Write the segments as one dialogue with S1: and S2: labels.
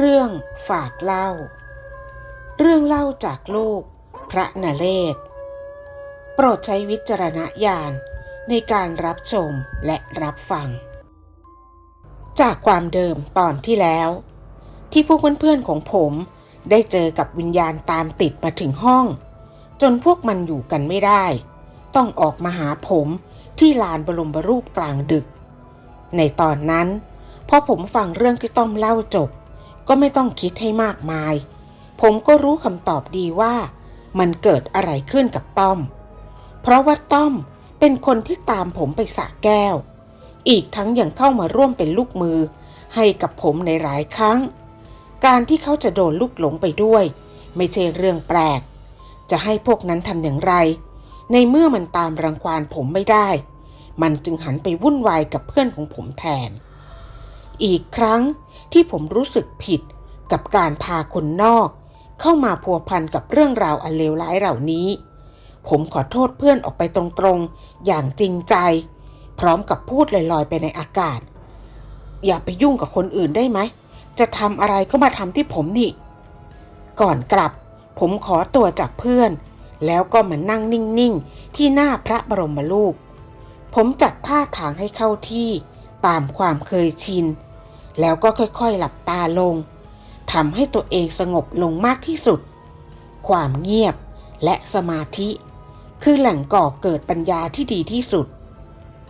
S1: เรื่องฝากเล่า เรื่องเล่าจากลูก พระนเรศ โปรดใช้วิจารณญาณในการรับชมและรับฟัง จากความเดิมตอนที่แล้ว ที่พวกเพื่อนๆของผมได้เจอกับวิญญาณตามติดมาถึงห้อง จนพวกมันอยู่กันไม่ได้ ต้องออกมาหาผมที่ลานบรมรูปกลางดึก ในตอนนั้นพอผมฟังเรื่องที่ต้อมเล่าจบ ก็ไม่ต้องคิดให้มากมาย ผมก็รู้คำตอบดีว่า มันเกิดอะไรขึ้นกับต้อม เพราะว่าต้อมเป็นคนที่ตามผมไปสะแก้ว อีกทั้งยังเข้ามาร่วมเป็นลูกมือ ให้กับผมในหลายครั้ง การที่เขาจะโดนลูกหลงไปด้วย ไม่ใช่เรื่องแปลก จะให้พวกนั้นทำอย่างไร ในเมื่อมันตามรังควานผมไม่ได้ มันจึงหันไปวุ่นวายกับเพื่อนของผมแทน อีกครั้ง ที่ผมรู้สึกผิดกับการพาคนนอก เข้ามาพัวพันกับเรื่องราวอันเลวร้ายเหล่านี้ ผมขอโทษเพื่อนออกไปตรงๆ อย่างจริงใจ พร้อมกับพูดลอยๆไปในอากาศ อย่าไปยุ่งกับคนอื่นได้ไหม จะทำอะไรก็มาทำที่ผมนี่ ก่อนกลับ ผมขอตัวจากเพื่อน แล้วก็มานั่งนิ่งๆ ที่หน้าพระบรมรูปผมจัดท่าทางให้เข้าที่ตามความเคยชิน แล้วก็ค่อยๆหลับตาลงทำให้ตัวเองสงบลงมากที่สุด ความเงียบและสมาธิ คือแหล่งก่อเกิดปัญญาที่ดีที่สุด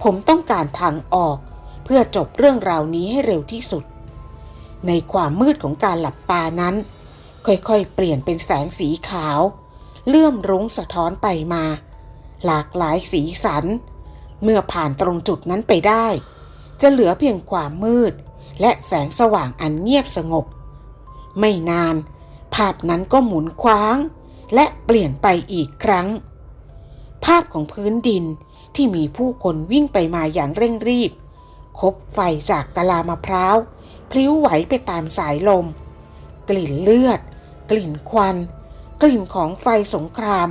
S1: ผมต้องการทางออกเพื่อจบเรื่องราวนี้ให้เร็วที่สุด ในความมืดของการหลับตานั้น ค่อยๆ เปลี่ยนเป็นแสงสีขาว เลื่อมรุ้งสะท้อนไปมา หลากหลายสีสัน เมื่อผ่านตรงจุดนั้นไปได้ จะเหลือเพียงความมืด และแสงสว่างอันเงียบสงบ ไม่นาน ภาพนั้นก็หมุนคว้าง และเปลี่ยนไปอีกครั้ง ภาพของพื้นดินที่มีผู้คนวิ่งไปมาอย่างเร่งรีบ คบไฟจากกะลามะพร้าว พลิ้วไหวไปตามสายลม กลิ่นเลือด กลิ่นควัน กลิ่นของไฟสงคราม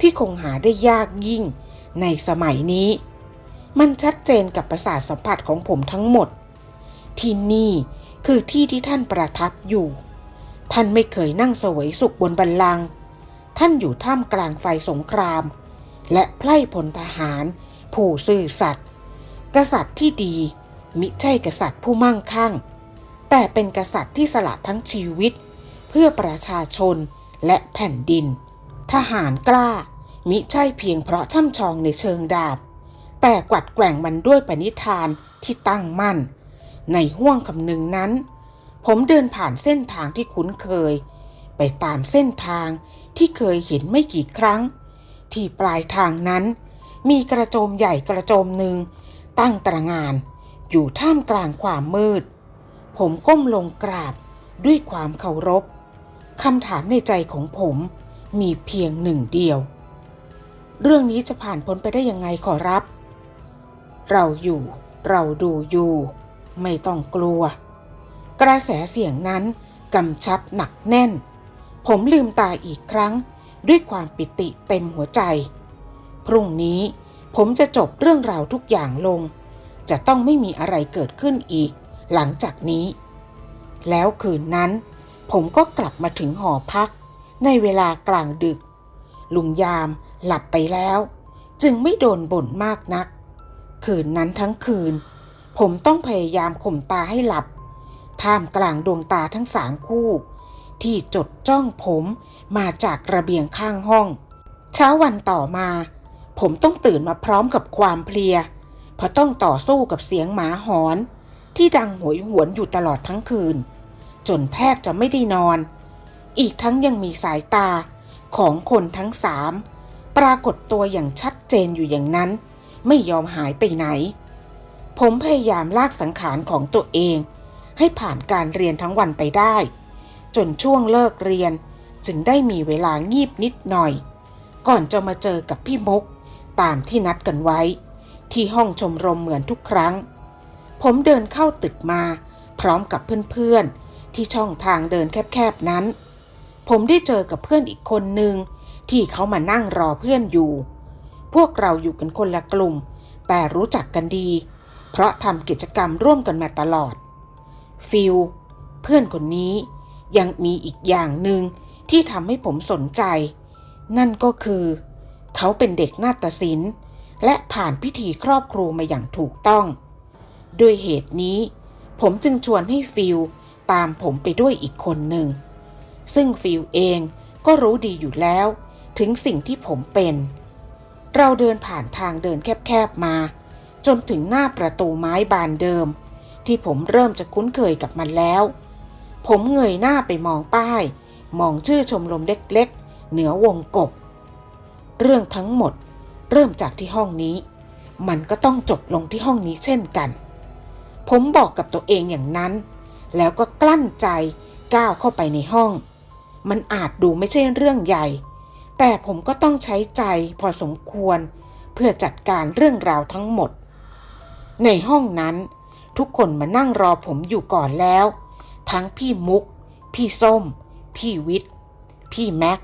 S1: ที่คงหาได้ยากยิ่งในสมัยนี้ มันชัดเจนกับประสาทสัมผัสของผมทั้งหมด ที่นี่คือที่ที่ท่านประทับอยู่ ท่านไม่เคยนั่งเสวยสุขบนบัลลัง ท่านอยู่ท่ามกลางไฟสงคราม และไพร่พลทหาร ผู้ซื่อสัตย์ กษัตริย์ที่ดี มิใช่กษัตริย์ผู้มั่งคั่ง แต่เป็นกษัตริย์ที่สละทั้งชีวิต เพื่อประชาชนและแผ่นดิน ทหารกล้า มิใช่เพียงเพราะช่ำชองในเชิงดาบ แต่กวัดแกว่งมันด้วยปณิธานที่ตั้งมั่น ในห้วงคำนึงนั้น ผมเดินผ่านเส้นทางที่คุ้นเคย ไปตามเส้นทางที่เคยเห็นไม่กี่ครั้ง ที่ปลายทางนั้น มีกระโจมใหญ่กระโจมหนึ่ง ตั้งตระงานอยู่ท่ามกลางความมืด ผมก้มลงกราบด้วยความเคารพคำถามในใจของผมมีเพียงหนึ่งเดียว เรื่องนี้จะผ่านพ้นไปได้ยังไงขอรับ เราอยู่ เราดูอยู่ ไม่ต้องกลัว กระแสเสียงนั้นกำชับหนักแน่น ผมลืมตาอีกครั้งด้วยความปิติเต็มหัวใจ พรุ่งนี้ผมจะจบเรื่องราวทุกอย่างลง จะต้องไม่มีอะไรเกิดขึ้นอีก หลังจากนี้ แล้วคืนนั้น ผมก็กลับมาถึงหอพัก ในเวลากลางดึก ลุงยามหลับไปแล้ว จึงไม่โดนบ่นมากนัก คืนนั้นทั้งคืน ผมต้องพยายามข่มตาให้หลับ ท่ามกลางดวงตาทั้งสามคู่ ที่จดจ้องผมมาจากระเบียงข้างห้อง เช้าวันต่อมา ผมต้องตื่นมาพร้อมกับความเพลีย เพราะต้องต่อสู้กับเสียงหมาหอน ที่ดังหวยหวนอยู่ตลอดทั้งคืน จนแทบจะไม่ได้นอน อีกทั้งยังมีสายตาของคนทั้งสามปรากฏตัวอย่างชัดเจนอยู่อย่างนั้น ไม่ยอมหายไปไหน ผมพยายามลากสังขารของตัวเอง ให้ผ่านการเรียนทั้งวันไปได้ จนช่วงเลิกเรียนจึงได้มีเวลางีบนิดหน่อย ก่อนจะมาเจอกับพี่มุก ตามที่นัดกันไว้ ที่ห้องชมรมเหมือนทุกครั้ง ผมเดินเข้าตึกมาพร้อมกับเพื่อนๆ ที่ช่องทางเดินแคบๆนั้น ผมได้เจอกับเพื่อนอีกคนหนึ่งที่เขามานั่งรอเพื่อนอยู่ พวกเราอยู่กันคนละกลุ่ม แต่รู้จักกันดี เพราะทำกิจกรรมร่วมกันมาตลอด ฟิลเพื่อนคนนี้ยังมีอีกอย่างหนึ่งที่ทำให้ผมสนใจ นั่นก็คือ เขาเป็นเด็กนาฏศิลป์ และผ่านพิธีครอบครูมาอย่างถูกต้อง ด้วยเหตุนี้ ผมจึงชวนให้ฟิลตามผมไปด้วยอีกคนหนึ่ง ซึ่งฟิลเองก็รู้ดีอยู่แล้ว ถึงสิ่งที่ผมเป็น เราเดินผ่านทางเดินแคบๆมา จนถึงหน้าประตูไม้บานเดิม ที่ผมเริ่มจะคุ้นเคยกับมันแล้ว ผมเงยหน้าไปมองป้าย มองชื่อชมรมเล็กๆ เหนือวงกบ เรื่องทั้งหมดเริ่มจากที่ห้องนี้ มันก็ต้องจบลงที่ห้องนี้เช่นกัน ผมบอกกับตัวเองอย่างนั้น แล้วก็กลั้นใจก้าวเข้าไปในห้อง มันอาจดูไม่ใช่เรื่องใหญ่ แต่ผมก็ต้องใช้ใจพอสมควร เพื่อจัดการเรื่องราวทั้งหมด ในห้องนั้น ทุกคนมานั่งรอผมอยู่ก่อนแล้ว ทั้งพี่มุก พี่ส้ม พี่วิทย์ พี่แม็ก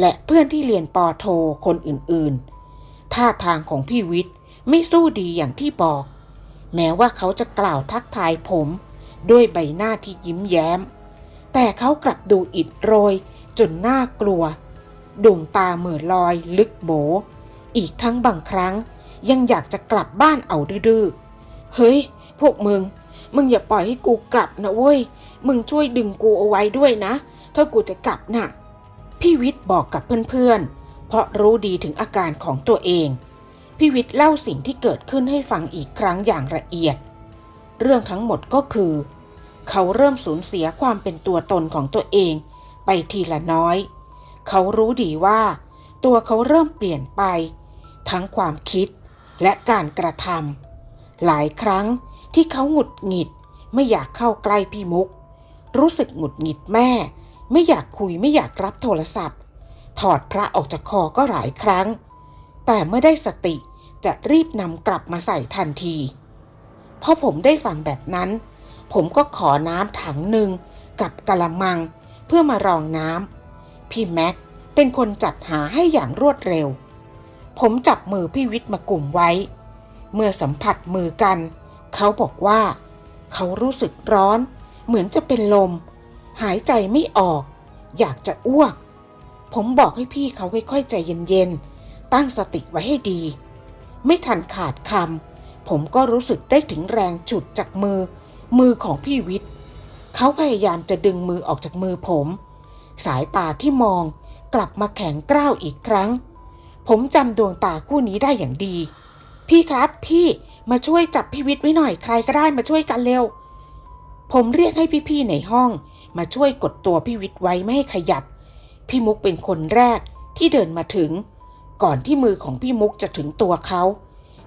S1: และเพื่อนที่เรียนปอโทคนอื่นๆ ท่าทางของพี่วิทย์ไม่สู้ดีอย่างที่บอก แม้ว่าเขาจะกล่าวทักทายผม ด้วยใบหน้าที่ยิ้มแย้ม แต่เขากลับดูอิดโรยจนน่ากลัว ดวงตาเหม่อลอยลึกโบ อีกทั้งบางครั้งยังอยากจะกลับบ้านเอาดื้อ เฮ้ย พวกมึง มึงอย่าปล่อยให้กูกลับนะเว้ย มึงช่วยดึงกูเอาไว้ด้วยนะ ถ้ากูจะกลับน่ะ พี่วิทย์บอกกับเพื่อนๆ เพราะรู้ดีถึงอาการของตัวเอง พี่วิทย์เล่าสิ่งที่เกิดขึ้นให้ฟังอีกครั้งอย่างละเอียด เรื่องทั้งหมดก็คือ เขาเริ่มสูญเสียความเป็นตัวตนของตัวเอง ไปทีละน้อย เขารู้ดีว่า ตัวเขาเริ่มเปลี่ยนไป ทั้งความคิดและการกระทำ หลายครั้งที่เขาหงุดหงิด ไม่อยากเข้าใกล้พี่มุก รู้สึกหงุดหงิดแม่ ไม่อยากคุยไม่อยากรับโทรศัพท์ ถอดพระออกจากคอก็หลายครั้ง แต่เมื่อได้สติจะรีบนำกลับมาใส่ทันทีพอผมได้ฟังแบบนั้น ผมก็ขอน้ำถังหนึ่งกับกะละมัง เพื่อมารองน้ำพี่แม็กเป็นคนจัดหาให้อย่างรวดเร็ว ผมจับมือพี่วิทย์มากลุ่มไว้ เมื่อสัมผัสมือกัน เขาบอกว่า เขารู้สึกร้อน เหมือนจะเป็นลม หายใจไม่ออก อยากจะอ้วก ผมบอกให้พี่เขาค่อยๆใจเย็นๆ ตั้งสติไว้ให้ดี ไม่ทันขาดคำผมก็รู้สึกได้ถึงแรงจุดจากมือ มือของพี่วิทย์เขาพยายามจะดึงมือออกจากมือผม สายตาที่มองกลับมาแข็งกร้าวอีกครั้ง ผมจำดวงตาคู่นี้ได้อย่างดี พี่ครับ พี่มาช่วยจับพี่วิทย์ไว้หน่อยใครก็ได้มาช่วยกันเร็ว ผมเรียกให้พี่ๆในห้อง มาช่วยกดตัวพี่วิทย์ไว้ไม่ให้ขยับ พี่มุกเป็นคนแรกที่เดินมาถึง ก่อนที่มือของพี่มุกจะถึงตัวเขา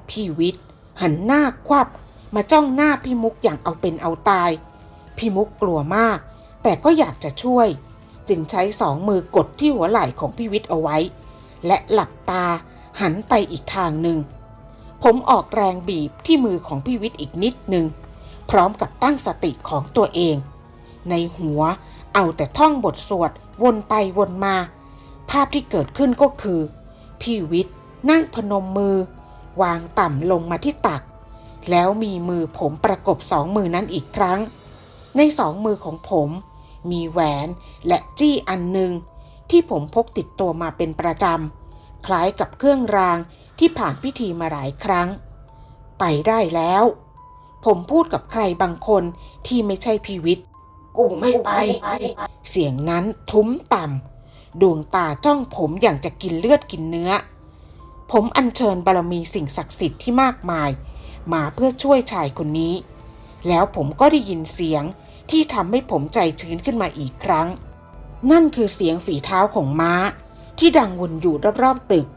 S1: พี่วิทย์หันหน้าควับ มาจ้องหน้าพี่มุกอย่างเอาเป็นเอาตาย พี่มุกกลัวมาก แต่ก็อยากจะช่วย จึงใช้สองมือกดที่หัวไหล่ของพี่วิทย์เอาไว้ และหลับตาหันไปอีกทางหนึ่ง ผมออกแรงบีบที่มือของพี่วิทย์อีกนิดหนึ่งพร้อมกับตั้งสติของตัวเอง ในหัวเอาแต่ท่องบทสวดวนไปวนมา ภาพที่เกิดขึ้นก็คือ พี่วิทย์นั่งพนมมือ วางต่ำลงมาที่ตัก แล้วมีมือผมประกบสองมือนั้นอีกครั้ง ในสองมือของผม มีแหวนและจี้อันหนึ่งที่ผมพกติดตัวมาเป็นประจำคล้ายกับเครื่องราง ที่ผ่านพิธีมาหลายครั้ง ไปได้แล้ว ผมพูดกับใครบางคนที่ไม่ใช่พีวิทย์กูไม่ไป เสียงนั้นทุ้มต่ำดวงตาจ้องผมอย่างจะกินเลือดกินเนื้อ ผมอัญเชิญบารมีสิ่งศักดิ์สิทธิ์ที่มากมาย มาเพื่อช่วยชายคนนี้ แล้วผมก็ได้ยินเสียงที่ทำให้ผมใจชื้นขึ้นมาอีกครั้ง นั่นคือเสียงฝีเท้าของม้า ที่ดังวนอยู่รอบๆตึก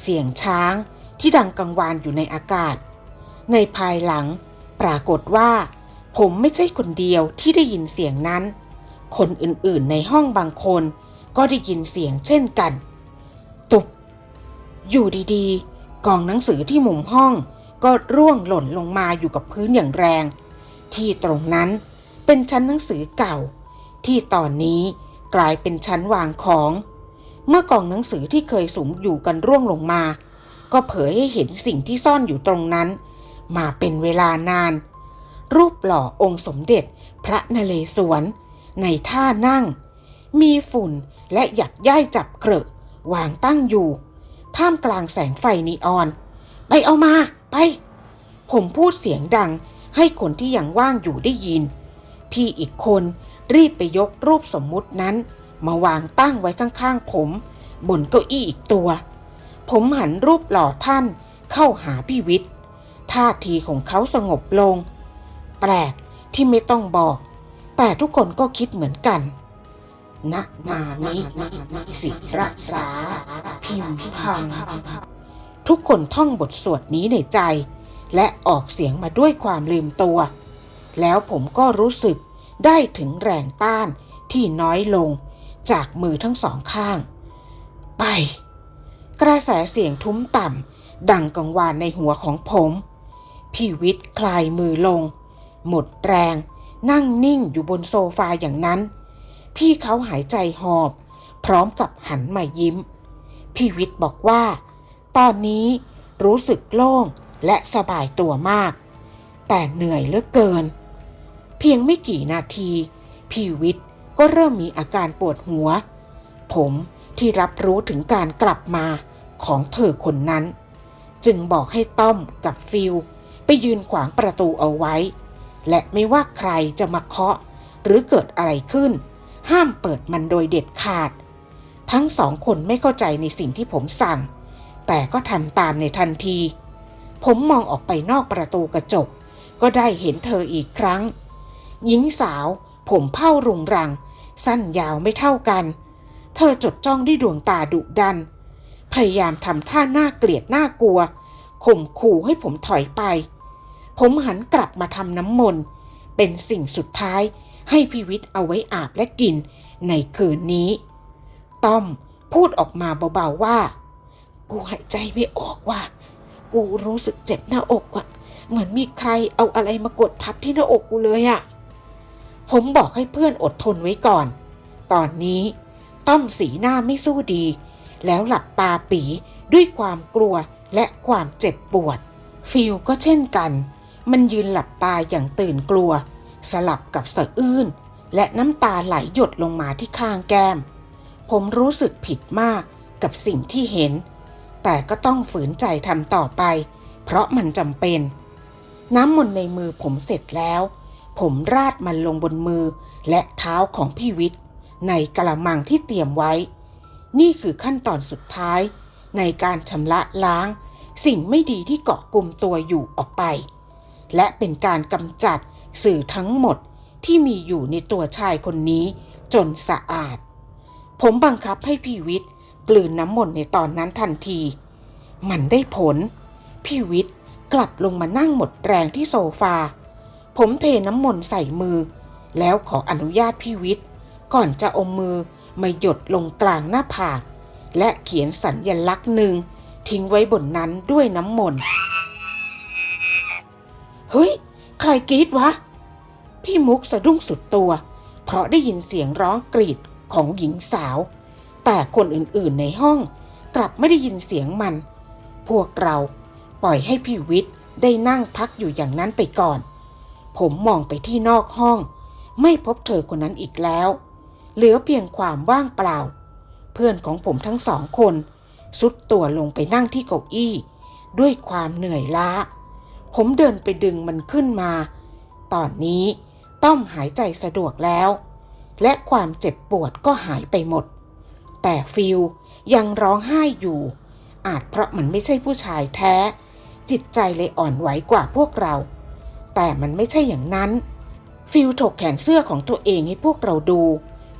S1: เสียงช้างที่ดังกังวานอยู่ในอากาศ ในภายหลังปรากฏว่า ผมไม่ใช่คนเดียวที่ได้ยินเสียงนั้น คนอื่นๆในห้องบางคน ก็ได้ยินเสียงเช่นกัน ตุบ อยู่ดีๆ กองหนังสือที่มุมห้องก็ร่วงหล่นลงมาอยู่กับพื้นอย่างแรง ที่ตรงนั้นเป็นชั้นหนังสือเก่า ที่ตอนนี้กลายเป็นชั้นวางของ เมื่อกองหนังสือที่เคยสูงอยู่กันร่วงลงมา ก็เผยให้เห็นสิ่งที่ซ่อนอยู่ตรงนั้น มาเป็นเวลานาน รูปหล่อองค์สมเด็จ พระนเรศวร ในท่านั่ง มีฝุ่นและหยักย่ายจับเกลอะวางตั้งอยู่ ท่ามกลางแสงไฟนีออน ไปเอามา ไป ผมพูดเสียงดังให้คนที่ยังว่างอยู่ได้ยิน พี่อีกคนรีบไปยกรูปสมมุตินั้น มาวางตั้งไว้ข้างๆผม บนเก้าอี้อีกตัว ผมหันรูปหล่อท่านเข้าหาพี่วิทย์ท่าทีของเขาสงบลง แปลกที่ไม่ต้องบอก แต่ทุกคนก็คิดเหมือนกันณนานี้สิรักษา พิมพัง ทุกคนท่องบทสวดนี้ในใจ และออกเสียงมาด้วยความลืมตัว แล้วผมก็รู้สึกได้ถึงแรงต้านที่น้อยลง จากมือทั้งสองข้าง ไป กระแสเสียงทุ้มต่ำดังกังวานในหัวของผมพี่วิทย์คลายมือลง หมดแรง นั่งนิ่งอยู่บนโซฟาอย่างนั้น พี่เขาหายใจหอบ พร้อมกับหันมายิ้ม พี่วิทย์บอกว่า ตอนนี้รู้สึกโล่งและสบายตัวมาก แต่เหนื่อยเหลือเกิน เพียงไม่กี่นาที พี่วิทย์ ก็เริ่มมีอาการปวดหัว ผมที่รับรู้ถึงการกลับมาของเธอคนนั้น จึงบอกให้ต้อมกับฟิลไปยืนขวางประตูเอาไว้ และไม่ว่าใครจะมาเคาะหรือเกิดอะไรขึ้น ห้ามเปิดมันโดยเด็ดขาด ทั้งสองคนไม่เข้าใจในสิ่งที่ผมสั่ง แต่ก็ทำตามในทันที ผมมองออกไปนอกประตูกระจก ก็ได้เห็นเธออีกครั้ง หญิงสาวผมเผ้ารุงรัง สั้นยาวไม่เท่ากัน เธอจดจ้องด้วยดวงตาดุดัน พยายามทำท่าหน่าเกลียดหน่ากลัวข่มขู่ให้ผมถอยไป ผมหันกลับมาทำน้ำมนต์ เป็นสิ่งสุดท้ายให้พีวิทย์เอาไว้อาบและกินในคืนนี้ ต้อมพูดออกมาเบาๆว่า กูหายใจไม่ออกว่ะ กูรู้สึกเจ็บหน้าอกว่ะ เหมือนมีใครเอาอะไรมากดทับที่หน้าอกกูเลยอะ ผมบอกให้เพื่อนอดทนไว้ก่อน ตอนนี้ต้อมสีหน้าไม่สู้ดี แล้วหลับตาปีด้วยความกลัวและความเจ็บปวด ฟิลก็เช่นกัน มันยืนหลับตาอย่างตื่นกลัว สลับกับสะอื้น และน้ำตาไหลหยดลงมาที่ข้างแก้ม ผมรู้สึกผิดมากกับสิ่งที่เห็น แต่ก็ต้องฝืนใจทำต่อไป เพราะมันจำเป็น น้ำมนต์ในมือผมเสร็จแล้ว ผมราดมันลงบนมือและเท้าของพี่วิทย์ในกระมังที่เตรียมไว้ นี่คือขั้นตอนสุดท้าย ในการชำระล้าง สิ่งไม่ดีที่เกาะกลุ่มตัวอยู่ออกไป และเป็นการกำจัดสื่อทั้งหมดที่มีอยู่ในตัวชายคนนี้จนสะอาด ผมบังคับให้พี่วิทย์กลืนน้ำมนต์ในตอนนั้นทันที มันได้ผล พี่วิทย์กลับลงมานั่งหมดแรงที่โซฟา ผมเทน้ำมนต์ใส่มือ แล้วขออนุญาตพี่วิทย์ ก่อนจะอมมือมาหยดลงกลางหน้าผาก และเขียนสัญญลักษณ์หนึ่ง ทิ้งไว้บนนั้นด้วยน้ำมนต์ เฮ้ย ใครกรีดวะ พี่มุกสะดุ้งสุดตัว เพราะได้ยินเสียงร้องกรีดของหญิงสาว แต่คนอื่นๆในห้องกลับไม่ได้ยินเสียงมัน พวกเราปล่อยให้พี่วิทย์ได้นั่งพักอยู่อย่างนั้นไปก่อน ผมมองไปที่นอกห้อง ไม่พบเธอคนนั้นอีกแล้ว เหลือเพียงความว่างเปล่า เพื่อนของผมทั้งสองคนสุดตัวลงไปนั่งที่เก้าอี้ ด้วยความเหนื่อยล้า ผมเดินไปดึงมันขึ้นมา ตอนนี้ต้อมหายใจสะดวกแล้ว และความเจ็บปวดก็หายไปหมด แต่ฟิลยังร้องไห้อยู่ อาจเพราะมันไม่ใช่ผู้ชายแท้ จิตใจเลยอ่อนไหวกว่าพวกเรา แต่มันไม่ใช่อย่างนั้น ฟิลถกแขนเสื้อของตัวเองให้พวกเราดู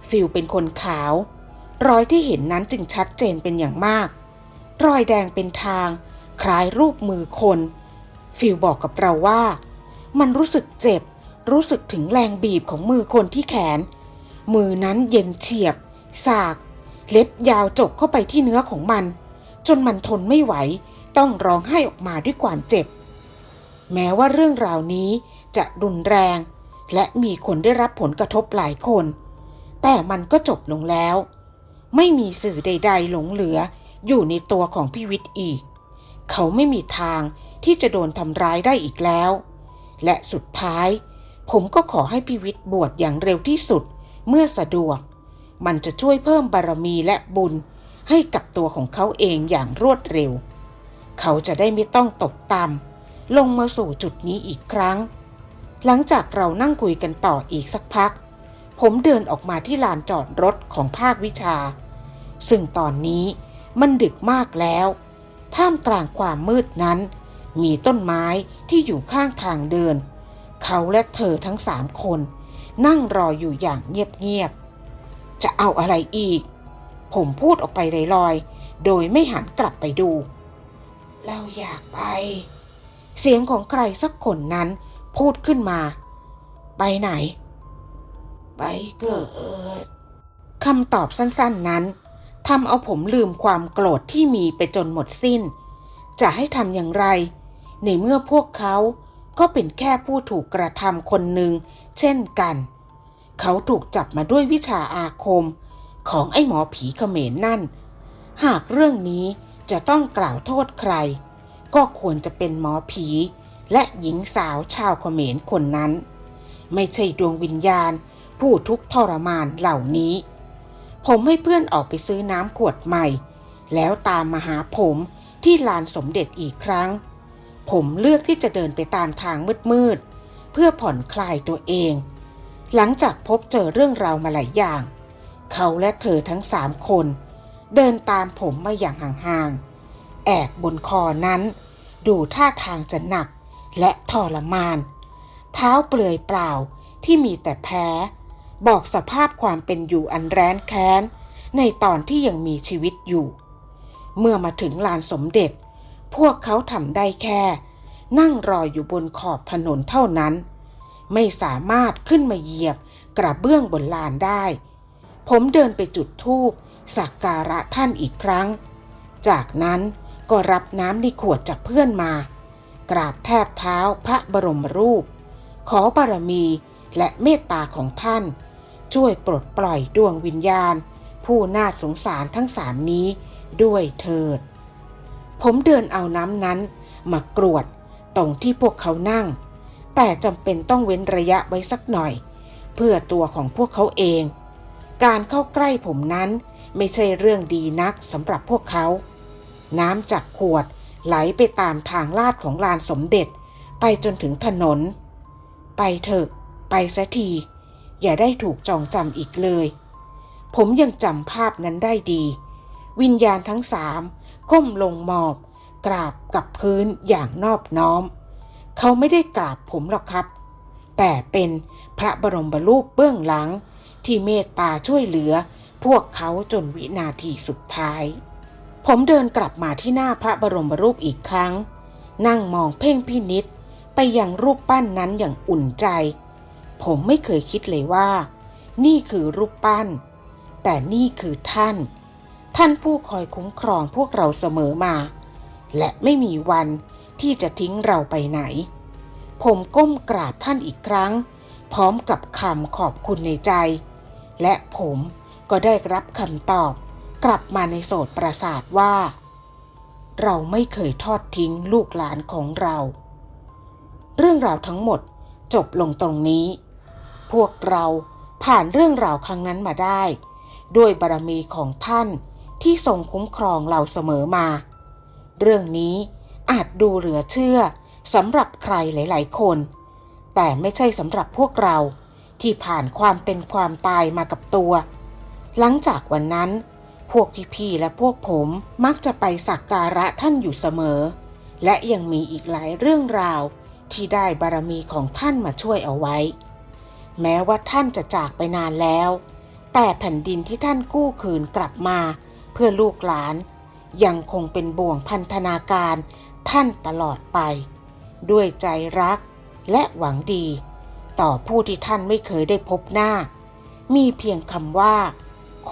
S1: ฟิลเป็นคนขาว รอยที่เห็นนั้นจึงชัดเจนเป็นอย่างมาก รอยแดงเป็นทาง คล้ายรูปมือคน ฟิลบอกกับเราว่า มันรู้สึกเจ็บ รู้สึกถึงแรงบีบของมือคนที่แขน มือนั้นเย็นเฉียบ สาก เล็บยาวจกเข้าไปที่เนื้อของมัน จนมันทนไม่ไหว ต้องร้องไห้ออกมาด้วยความเจ็บ แม้ว่าเรื่องราวนี้จะรุนแรง และมีคนได้รับผลกระทบหลายคน แต่มันก็จบลงแล้ว ไม่มีสื่อใด ๆ หลงเหลืออยู่ในตัวของพี่วิทย์อีก เขาไม่มีทางที่จะโดนทำร้ายได้อีกแล้ว และสุดท้าย ผมก็ขอให้พิวิทย์บวชอย่างเร็วที่สุดเมื่อสะดวก มันจะช่วยเพิ่มบารมีและบุญให้กับตัวของเขาเองอย่างรวดเร็ว เขาจะได้ไม่ต้องตกต่ำ ลงมาสู่จุดนี้อีกครั้ง หลังจากเรานั่งคุยกันต่ออีกสักพัก ผมเดินออกมาที่ลานจอดรถของภาควิชา ซึ่งตอนนี้มันดึกมากแล้ว ท่ามกลางความมืดนั้น มีต้นไม้ที่อยู่ข้างทางเดิน เขาและเธอทั้งสามคน นั่งรออยู่อย่างเงียบๆ จะเอาอะไรอีก ผมพูดออกไปลอยๆ โดยไม่หันกลับไปดู เราอยากไป เสียงของใครสักคนนั้นพูดขึ้นมา ไปไหน ไปเกิดคำตอบสั้นๆนั้นทำเอาผมลืมความโกรธที่มีไปจนหมดสิ้น จะให้ทำอย่างไร ในเมื่อพวกเขาก็เป็นแค่ผู้ถูกกระทำคนหนึ่งเช่นกัน เขาถูกจับมาด้วยวิชาอาคม ของไอ้หมอผีเขมรนั่น หากเรื่องนี้จะต้องกล่าวโทษใคร ก็ควรจะเป็นหมอผี และหญิงสาวชาวเขมรคนนั้น ไม่ใช่ดวงวิญญาณ ผู้ทุกทรมานเหล่านี้ ผมให้เพื่อนออกไปซื้อน้ำขวดใหม่ แล้วตามมาหาผมที่ลานสมเด็จอีกครั้ง ผมเลือกที่จะเดินไปตามทางมืดๆ เพื่อผ่อนคลายตัวเอง หลังจากพบเจอเรื่องราวมาหลายอย่าง เขาและเธอทั้งสามคน เดินตามผมมาอย่างห่างๆ แอบบนคอนั้น ดูท่าทางจะหนักและทรมาน เท้าเปลือยเปล่าที่มีแต่แพ้ บอกสภาพความเป็นอยู่อันแร้นแค้น ในตอนที่ยังมีชีวิตอยู่ เมื่อมาถึงลานสมเด็จ พวกเขาทำได้แค่ นั่งรออยู่บนขอบถนนเท่านั้น ไม่สามารถขึ้นมาเหยียบกระเบื้องบนลานได้ ผมเดินไปจุดธูปสักการะท่านอีกครั้ง จากนั้น ก็รับน้ำในขวดจากเพื่อนมา กราบแทบเท้าพระบรมรูป ขอบารมีและเมตตาของท่าน ช่วยปลดปล่อยดวงวิญญาณ ผู้น่าสงสารทั้งสามนี้ด้วยเถิด ผมเดินเอาน้ำนั้นมากรวดตรงที่พวกเขานั่ง แต่จำเป็นต้องเว้นระยะไว้สักหน่อย เพื่อตัวของพวกเขาเอง การเข้าใกล้ผมนั้นไม่ใช่เรื่องดีนักสำหรับพวกเขา น้ำจากขวดไหลไปตามทางลาดของลานสมเด็จ ไปจนถึงถนน ไปเถอะ ไปซะที อย่าได้ถูกจองจำอีกเลย ผมยังจำภาพนั้นได้ดี วิญญาณทั้งสามก้มลงหมอบ กราบกับพื้นอย่างนอบน้อม เขาไม่ได้กราบผมหรอกครับ แต่เป็นพระบรมรูปเบื้องหลัง ที่เมตตาช่วยเหลือ พวกเขาจนวินาทีสุดท้าย ผมเดินกลับมาที่หน้าพระบรมรูปอีกครั้ง นั่งมองเพ่งพินิษไปยังรูปปั้นนั้นอย่างอุ่นใจ ผมไม่เคยคิดเลยว่า นี่คือรูปปั้น แต่นี่คือท่าน ท่านผู้คอยคุ้มครองพวกเราเสมอมา และไม่มีวันที่จะทิ้งเราไปไหน ผมก้มกราบท่านอีกครั้ง พร้อมกับคำขอบคุณในใจ และผมก็ได้รับคำตอบ กลับมาในโสดประสาทว่า เราไม่เคยทอดทิ้งลูกหลานของเรา เรื่องราวทั้งหมดจบลงตรงนี้ พวกเราผ่านเรื่องราวครั้งนั้นมาได้ ด้วยบารมีของท่านที่ทรงคุ้มครองเราเสมอมา เรื่องนี้อาจดูเหลือเชื่อสำหรับใครหลาย ๆ คน แต่ไม่ใช่สำหรับพวกเราที่ผ่านความเป็นความตายมากับตัว หลังจากวันนั้น พวกพี่ๆและพวกผมมักจะไปสักการะท่านอยู่เสมอ และยังมีอีกหลายเรื่องราว ที่ได้บารมีของท่านมาช่วยเอาไว้ แม้ว่าท่านจะจากไปนานแล้ว แต่แผ่นดินที่ท่านกู้คืนกลับมา เพื่อลูกหลาน ยังคงเป็นบ่วงพันธนาการท่านตลอดไป ด้วยใจรักและหวังดี ต่อผู้ที่ท่านไม่เคยได้พบหน้า มีเพียงคำว่า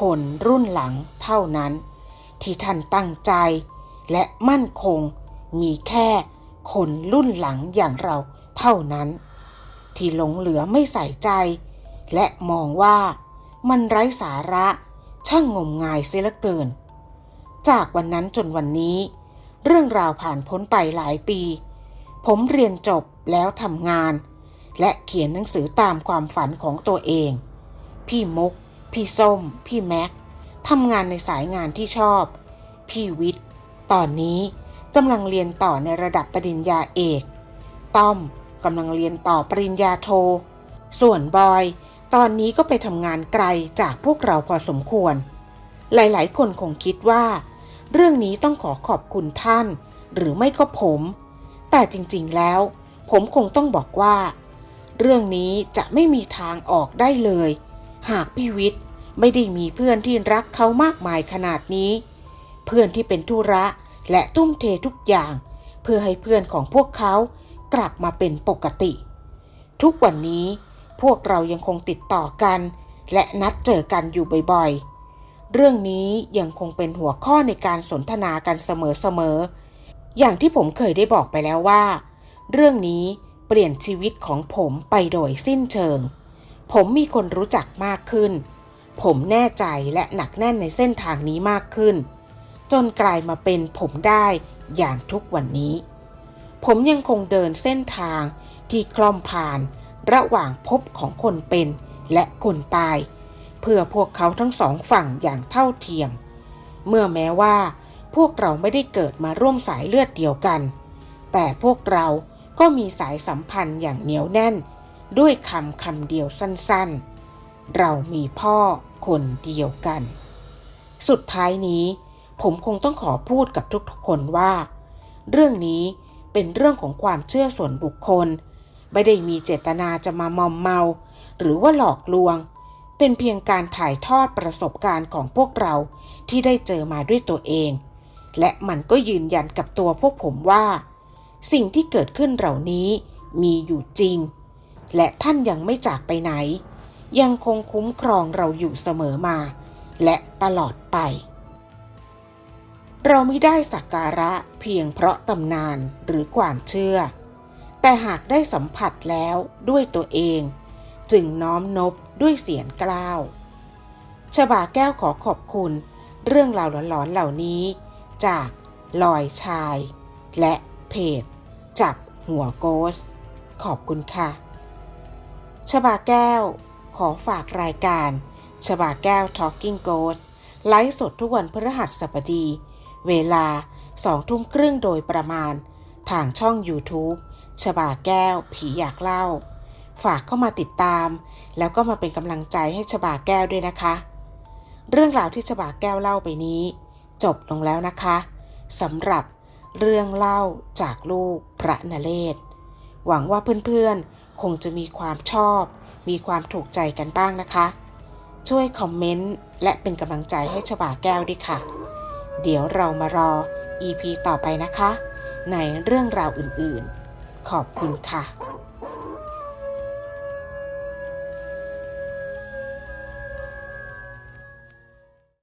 S1: คนรุ่นหลังเท่านั้น ที่ท่านตั้งใจ และมั่นคงมีแค่คนรุ่นหลังอย่างเราเท่านั้น ที่หลงเหลือไม่ใส่ใจ และมองว่ามันไร้สาระช่างงมงายเสียเหลือเกิน จากวันนั้นจนวันนี้ เรื่องราวผ่านพ้นไปหลายปี ผมเรียนจบแล้วทำงาน และเขียนหนังสือตามความฝันของตัวเอง พี่มุก พี่ส้ม พี่แม็กทำงานในสายงานที่ชอบ พี่วิทย์ ตอนนี้กำลังเรียนต่อในระดับปริญญาเอก ต้อมกำลังเรียนต่อปริญญาโท ส่วนบอย ตอนนี้ก็ไปทำงานไกลจากพวกเราพอสมควร หลายๆ คนคงคิดว่า เรื่องนี้ต้องขอขอบคุณท่าน หรือไม่ก็ผม แต่จริงๆแล้ว ผมคงต้องบอกว่า เรื่องนี้จะไม่มีทางออกได้เลย หากพี่วิทย์ไม่ได้มีเพื่อนที่รักเขามากมายขนาดนี้ เพื่อนที่เป็นธุระและทุ่มเททุกอย่าง เพื่อให้เพื่อนของพวกเขากลับมาเป็นปกติ ทุกวันนี้พวกเรายังคงติดต่อกัน และนัดเจอกันอยู่บ่อยๆ เรื่องนี้ยังคงเป็นหัวข้อในการสนทนากันเสมอๆ อย่างที่ผมเคยได้บอกไปแล้วว่า เรื่องนี้เปลี่ยนชีวิตของผมไปโดยสิ้นเชิง ผมมีคนรู้จักมากขึ้น ผมแน่ใจและหนักแน่นในเส้นทางนี้มากขึ้น จนกลายมาเป็นผมได้อย่างทุกวันนี้ ผมยังคงเดินเส้นทางที่คล่อมผ่านระหว่างภพของคนเป็นและคนตาย เพื่อพวกเขาทั้งสองฝั่งอย่างเท่าเทียม เมื่อแม้ว่าพวกเราไม่ได้เกิดมาร่วมสายเลือดเดียวกัน แต่พวกเราก็มีสายสัมพันธ์อย่างเหนียวแน่น ด้วยคำคำเดียวสั้นๆ เรามีพ่อคนเดียวกัน สุดท้ายนี้ ผมคงต้องขอพูดกับทุกๆคนว่า เรื่องนี้เป็นเรื่องของความเชื่อส่วนบุคคล ไม่ได้มีเจตนาจะมามอมเมา หรือว่าหลอกลวง เป็นเพียงการถ่ายทอดประสบการณ์ของพวกเราที่ได้เจอมาด้วยตัวเอง และมันก็ยืนยันกับตัวพวกผมว่า สิ่งที่เกิดขึ้นเหล่านี้มีอยู่จริง และท่านยังไม่จากไปไหน ยังคงคุ้มครองเราอยู่เสมอมา และตลอดไป เราไม่ได้สักการะเพียงเพราะตำนานหรือความเชื่อ แต่หากได้สัมผัสแล้วด้วยตัวเอง จึงน้อมนบด้วยเสียงกล้าวชบาแก้วขอขอบคุณเรื่องราวหลอนๆเหล่านี้ จากลอยชาย และเพจ จับหัวโกส ขอบคุณค่ะ ชบาแก้ว ขอฝากรายการชบาแก้ว Talking Ghost ไลฟ์สดทุกวันพฤหัสบดี เวลาสองทุ่มครึ่งโดยประมาณ ทางช่อง YouTube ชบาแก้ว ผีอยากเล่า ฝากเข้ามาติดตาม แล้วก็มาเป็นกำลังใจให้ชบาแก้วด้วยนะคะ เรื่องราวที่ชบาแก้วเล่าไปนี้ จบลงแล้วนะคะสำหรับเรื่องเล่าจากลูกพระนเรศ หวังว่าเพื่อนๆ คงจะมีความชอบ มีความถูกใจกันบ้างนะคะ ช่วยคอมเมนต์และเป็นกำลังใจให้ฉบาแก้วด้วยค่ะ เดี๋ยวเรามารอ EP ต่อไปนะคะ ในเรื่องราวอื่นๆ ขอบคุณค่ะ